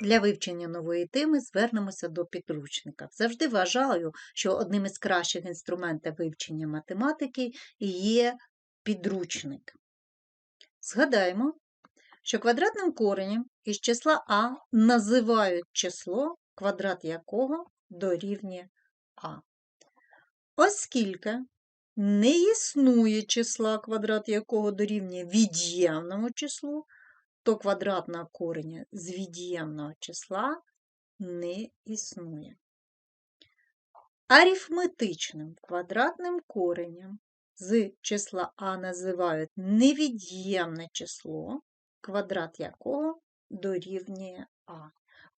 Для вивчення нової теми звернемося до підручника. Завжди вважаю, що одним із кращих інструментів вивчення математики є підручник. Згадаємо, що квадратним коренем із числа А називають число, квадрат якого дорівнює А. Оскільки не існує числа, квадрат якого дорівнює від'ємному числу, то квадратного кореня з від'ємного числа не існує. Арифметичним квадратним коренем з числа А називають невід'ємне число, квадрат якого дорівнює А.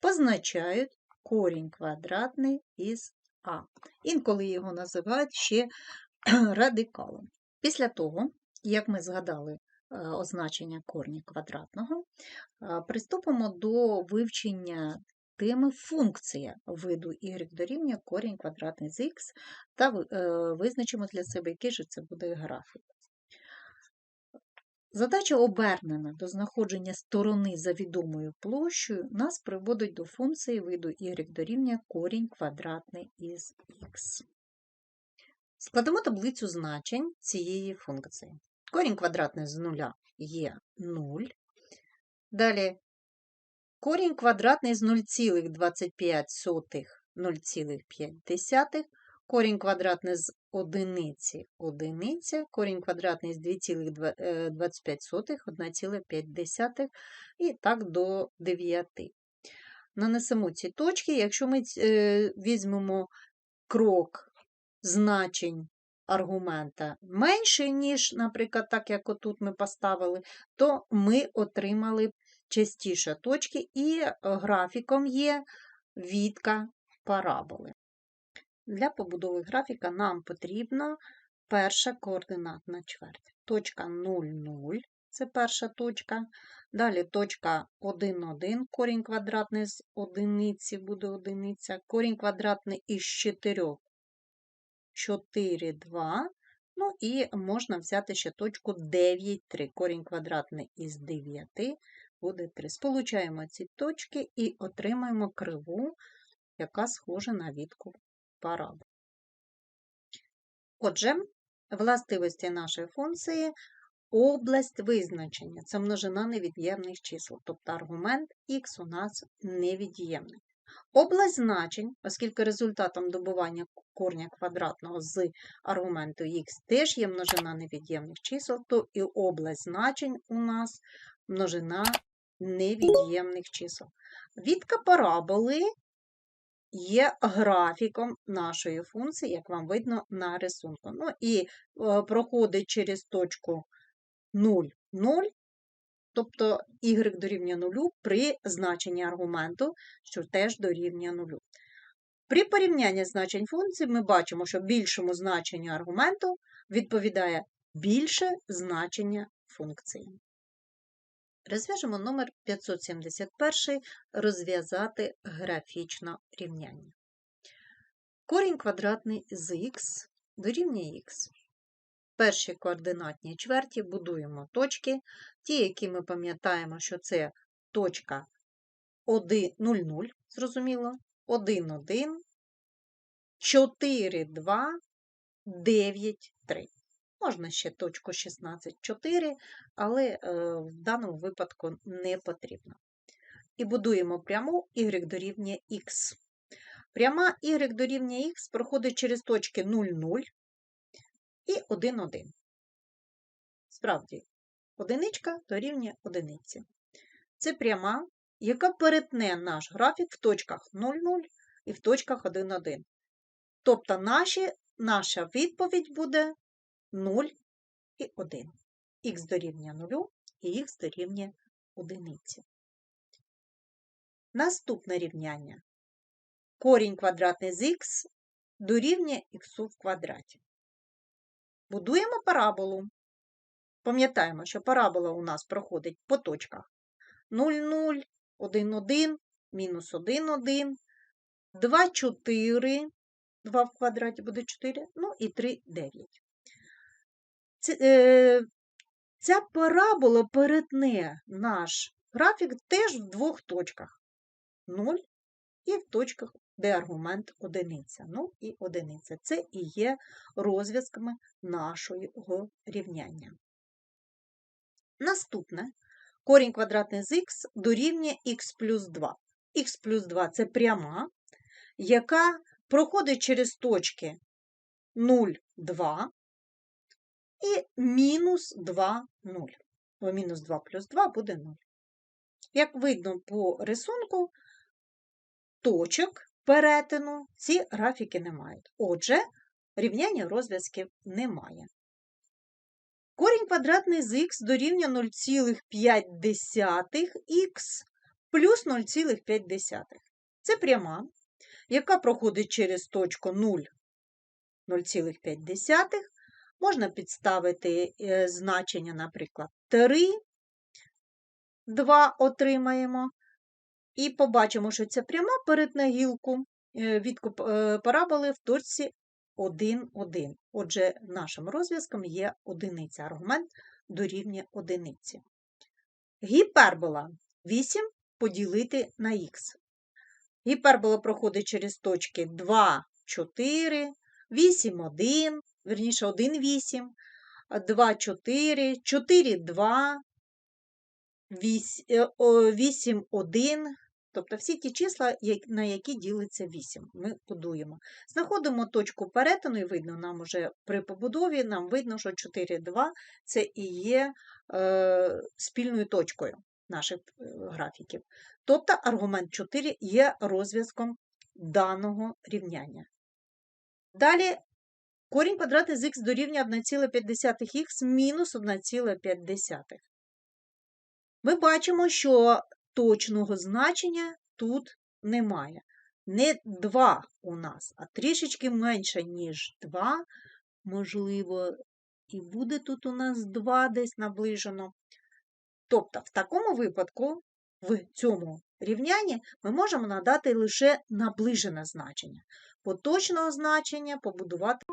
Позначають корінь квадратний із А. Інколи його називають ще радикалом. Після того, як ми згадали е, означення корня квадратного, е, приступимо до вивчення теми функція виду y дорівнює корінь квадратний з х та е, визначимо для себе, який же це буде графік. Задача обернена до знаходження сторони за відомою площею нас приводить до функції виду y дорівнює корінь квадратний із х. Складемо таблицю значень цієї функції. Корінь квадратний з нуля є 0. Далі корінь квадратний з 0,25 0,5, корінь квадратний з одиниці одиниця, корінь квадратний з 2,25 1,5 і так до 9. Нанесемо ці точки, якщо ми е, візьмемо крок значень аргумента менше, ніж, наприклад, так як отут ми поставили, то ми отримали частіше точки, і е, графіком є відка параболи. Для побудови графіка нам потрібна перша координатна чверть. Точка 0, 0 це перша точка. Далі точка 1, 1, корінь квадратний з одиниці буде одиниця, корінь квадратний із 4 4, 2. Ну і можна взяти ще точку 9, 3. Корінь квадратний із 9 буде 3. Сполучаємо ці точки і отримаємо криву, яка схожа на відку парабол. Отже, властивості нашої функції область визначення це множина невід'ємних чисел, тобто аргумент х у нас невід'ємний. Область значень, оскільки результатом добування корня квадратного з аргументу х теж є множина невід'ємних чисел, то і область значень у нас множина невід'ємних чисел. Відка параболи є графіком нашої функції, як вам видно на рисунку. Ну і е, проходить через точку 0, 0, тобто y дорівнює 0 при значенні аргументу, що теж дорівнює 0. При порівнянні значень функції ми бачимо, що більшому значенню аргументу відповідає більше значення функції. Розв'яжемо номер 571 розв'язати графічне рівняння. Корінь квадратний з х дорівнює х. Перші координатні чверті будуємо точки, ті, які ми пам'ятаємо, що це точка 1, 0, 0, зрозуміло, 1, 1, 4, 2, 9, 3. Можна ще точку 16, 4, але е, в даному випадку не потрібно. І будуємо пряму y дорівнює х. Пряма y дорівнює х проходить через точки 0, 0 і 1, 1. Справді, одиничка дорівнює одиниці. Це пряма, яка перетне наш графік в точках 0, 0 і в точках 1, 1. Тобто наші, наша відповідь буде 0 і 1. Х дорівнює 0 і х дорівнює 1. Наступне рівняння. Корінь квадратний з х дорівнює х в квадраті. Будуємо параболу. Пам'ятаємо, що парабола у нас проходить по точках 0, 0, 1, 1, мінус 1, 1, 2, 4, 2 в квадраті буде 4, ну і 3 – 9. Е, ця парабола перетне наш графік теж в двох точках. 0 і в точках, де аргумент одиниця. 0 і одиниця. Це і є розв'язками нашого рівняння. Наступне. Корінь квадратний з х дорівнює х плюс 2. х плюс 2 – це пряма, яка проходить через точки 0, 2 і мінус 2, 0. Бо мінус 2 плюс 2 буде 0. Як видно по рисунку, точок перетину ці графіки не мають. Отже, рівняння розв'язків немає. Корінь квадратний з х дорівнює 0,5х плюс 0,5. Це пряма, яка проходить через точку 0, 0,5. Можна підставити е, значення, наприклад, 3, 2 отримаємо. І побачимо, що ця пряма перетне гілку е, від е, параболи в точці 1, 1. Отже, нашим розв'язком є одиниця. Аргумент дорівнює одиниці. Гіпербола 8 поділити на х. Гіпербола проходить через точки 2, 4, 8, 1, верніше 1, 8, 2, 4, 4, 2, 8, 1, тобто всі ті числа, на які ділиться 8, ми будуємо. Знаходимо точку перетину, і видно, нам уже при побудові нам видно, що 4, 2 – це і є е, спільною точкою наших е, графіків. Тобто аргумент 4 є розв'язком даного рівняння. Далі корінь квадратний з х дорівнює 1,5х мінус 1,5. Ми бачимо, що точного значення тут немає. Не 2 у нас, а трішечки менше, ніж 2. Можливо, і буде тут у нас 2 десь наближено. Тобто, в такому випадку, в цьому рівнянні, ми можемо надати лише наближене значення. Бо точного значення побудувати